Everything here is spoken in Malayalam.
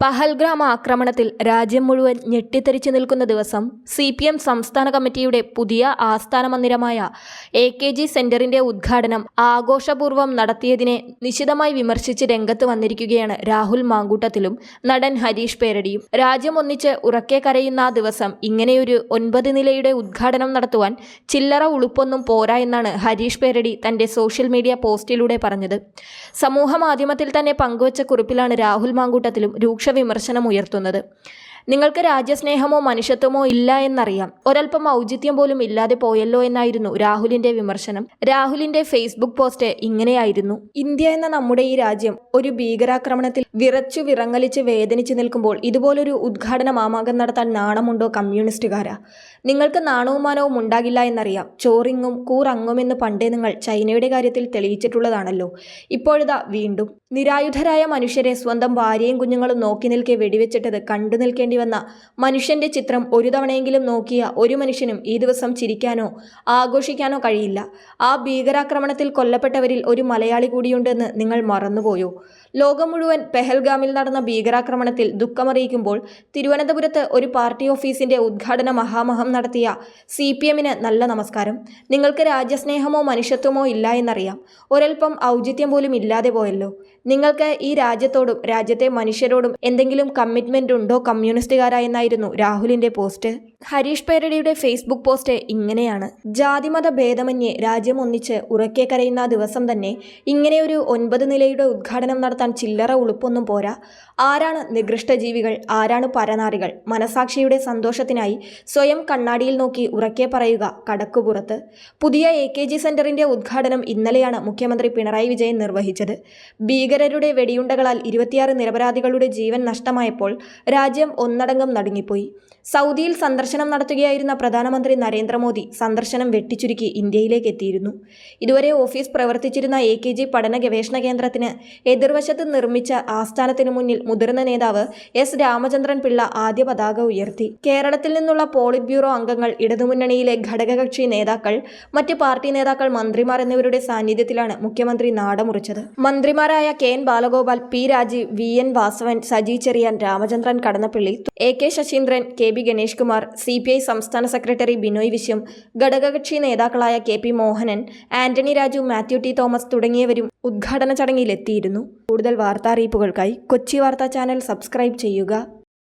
പഹൽഗ്രാം ആക്രമണത്തിൽ രാജ്യം മുഴുവൻ ഞെട്ടിത്തെറിച്ചു നിൽക്കുന്ന ദിവസം സി പി എം സംസ്ഥാന കമ്മിറ്റിയുടെ പുതിയ ആസ്ഥാന മന്ദിരമായ എ കെ ജി സെന്ററിന്റെ ഉദ്ഘാടനം ആഘോഷപൂർവം നടത്തിയതിനെ നിശിതമായി വിമർശിച്ച് രംഗത്ത് വന്നിരിക്കുകയാണ് രാഹുൽ മാങ്കൂട്ടത്തിലും നടൻ ഹരീഷ് പേരടിയും. രാജ്യം ഒന്നിച്ച് ഉറക്കെ കരയുന്ന ആ ദിവസം ഇങ്ങനെയൊരു ഒൻപത് നിലയുടെ ഉദ്ഘാടനം നടത്തുവാൻ ചില്ലറ ഉളുപ്പൊന്നും പോരാ എന്നാണ് ഹരീഷ് പേരടി തന്റെ സോഷ്യൽ മീഡിയ പോസ്റ്റിലൂടെ പറഞ്ഞത്. സമൂഹ മാധ്യമത്തിൽ തന്നെ പങ്കുവച്ച കുറിപ്പിലാണ് രാഹുൽ മാങ്കൂട്ടത്തിലും രൂക്ഷ വിമർശനം ഉയർത്തുന്നത്. നിങ്ങൾക്ക് രാജ്യസ്നേഹമോ മനുഷ്യത്വമോ ഇല്ല എന്നറിയാം. ഒരൽപ്പം ഔചിത്യം പോലും ഇല്ലാതെ പോയല്ലോ എന്നായിരുന്നു രാഹുലിന്റെ വിമർശനം. രാഹുലിന്റെ ഫേസ്ബുക്ക് പോസ്റ്റ് ഇങ്ങനെയായിരുന്നു. ഇന്ത്യ എന്ന നമ്മുടെ ഈ രാജ്യം ഒരു ഭീകരാക്രമണത്തിൽ വിറച്ചു വിറങ്ങലിച്ച് വേദനിച്ചു നിൽക്കുമ്പോൾ ഇതുപോലൊരു ഉദ്ഘാടന മാമാകം നടത്താൻ നാണമുണ്ടോ കമ്മ്യൂണിസ്റ്റുകാരാ? നിങ്ങൾക്ക് നാണവുമാനവും ഉണ്ടാകില്ല എന്നറിയാം. ചോറിങ്ങും കൂറങ്ങുമെന്ന് പണ്ടേ നിങ്ങൾ ചൈനയുടെ കാര്യത്തിൽ തെളിയിച്ചിട്ടുള്ളതാണല്ലോ. ഇപ്പോഴിതാ വീണ്ടും നിരായുധരായ മനുഷ്യരെ സ്വന്തം ഭാര്യയും കുഞ്ഞുങ്ങളും നോക്കി നിൽക്കെ വെടിവെച്ചിട്ടത് കണ്ടു നിൽക്കേണ്ടി വന്ന മനുഷ്യന്റെ ചിത്രം ഒരു തവണയെങ്കിലും നോക്കിയ ഒരു മനുഷ്യനും ഈ ദിവസം ചിരിക്കാനോ ആഘോഷിക്കാനോ കഴിയില്ല. ആ ഭീകരാക്രമണത്തിൽ കൊല്ലപ്പെട്ടവരിൽ ഒരു മലയാളി കൂടിയുണ്ടെന്ന് നിങ്ങൾ മറന്നുപോയോ? ലോകം മുഴുവൻ പെഹൽഗാമിൽ നടന്ന ഭീകരാക്രമണത്തിൽ ദുഃഖമറിയിക്കുമ്പോൾ തിരുവനന്തപുരത്ത് ഒരു പാർട്ടി ഓഫീസിന്റെ ഉദ്ഘാടന മഹാമഹം നടത്തിയ സി നല്ല നമസ്കാരം. നിങ്ങൾക്ക് രാജ്യസ്നേഹമോ മനുഷ്യത്വമോ ഇല്ല എന്നറിയാം. ഒരൽപ്പം ഔചിത്യം പോലും ഇല്ലാതെ പോയല്ലോ. നിങ്ങൾക്ക് ഈ രാജ്യത്തോടും രാജ്യത്തെ മനുഷ്യരോടും എന്തെങ്കിലും കമ്മിറ്റ്മെന്റ് ഉണ്ടോ? കമ്മ്യൂണിസ്റ്റുകാരായെന്നായിരുന്നു രാഹുലിന്റെ പോസ്റ്റ് ഹരീഷ് പേരടിയുടെ ഫേസ്ബുക്ക് പോസ്റ്റ് ഇങ്ങനെയാണ്. ജാതിമത ഭേദമന്യേ രാജ്യം ഒന്നിച്ച് ഉറക്കെ കരയുന്ന ദിവസം തന്നെ ഇങ്ങനെയൊരു ഒൻപത് നിലയുടെ ഉദ്ഘാടനം നടത്താൻ ചില്ലറ ഉളുപ്പൊന്നും പോരാ. ആരാണ് നികൃഷ്ട ജീവികൾ? ആരാണ് പരനാറികൾ? മനസാക്ഷിയുടെ സന്തോഷത്തിനായി സ്വയം കണ്ണാടിയിൽ നോക്കി ഉറക്കെ പറയുക കടക്കുപുറത്ത്. പുതിയ എ കെ ജി സെന്ററിന്റെ ഉദ്ഘാടനം ഇന്നലെയാണ് മുഖ്യമന്ത്രി പിണറായി വിജയൻ നിർവഹിച്ചത്. ഭീകരരുടെ വെടിയുണ്ടകളാൽ ഇരുപത്തിയാറ് നിരപരാധികളുടെ ജീവൻ നഷ്ടമായപ്പോൾ രാജ്യം ഒന്നടങ്കം നടുങ്ങിപ്പോയി. സൗദിയിൽ സന്ദർശനം നടത്തുകയായിരുന്ന പ്രധാനമന്ത്രി നരേന്ദ്രമോദി സന്ദർശനം വെട്ടിച്ചുരുക്കി ഇന്ത്യയിലേക്ക് എത്തിയിരുന്നു. ഇതുവരെ ഓഫീസ് പ്രവർത്തിച്ചിരുന്ന എ കെ ജി പഠന ഗവേഷണ കേന്ദ്രത്തിന് എതിർവശത്ത് നിർമ്മിച്ച ആസ്ഥാനത്തിനു മുന്നിൽ മുതിർന്ന നേതാവ് എസ് രാമചന്ദ്രൻ പിള്ള ആദ്യ പതാക ഉയർത്തി. കേരളത്തിൽ നിന്നുള്ള പോളിറ്റ് ബ്യൂറോ അംഗങ്ങൾ ഇടതുമുന്നണിയിലെ ഘടകകക്ഷി നേതാക്കൾ മറ്റ് പാർട്ടി നേതാക്കൾ മന്ത്രിമാർ എന്നിവരുടെ സാന്നിധ്യത്തിലാണ് മുഖ്യമന്ത്രി നാടമുറിച്ചത്. മന്ത്രിമാരായ K N Balagopal P Rajeev V N Vasavan Saji Cherian Ramachandran Kadannappally A K Saseendran K B Ganesh Kumar C P I സംസ്ഥാന സെക്രട്ടറി ബിനോയ് വിശ്വം ഘടകകക്ഷി നേതാക്കളായ K P Mohanan Antony Raju Mathew T Thomas തുടങ്ങിയവരും ഉദ്ഘാടന ചടങ്ങിലെത്തിയിരുന്നു. കൂടുതൽ വാർത്താ അറിയിപ്പുകൾക്കായി കൊച്ചി വാർത്താ ചാനൽ സബ്സ്ക്രൈബ് ചെയ്യുക.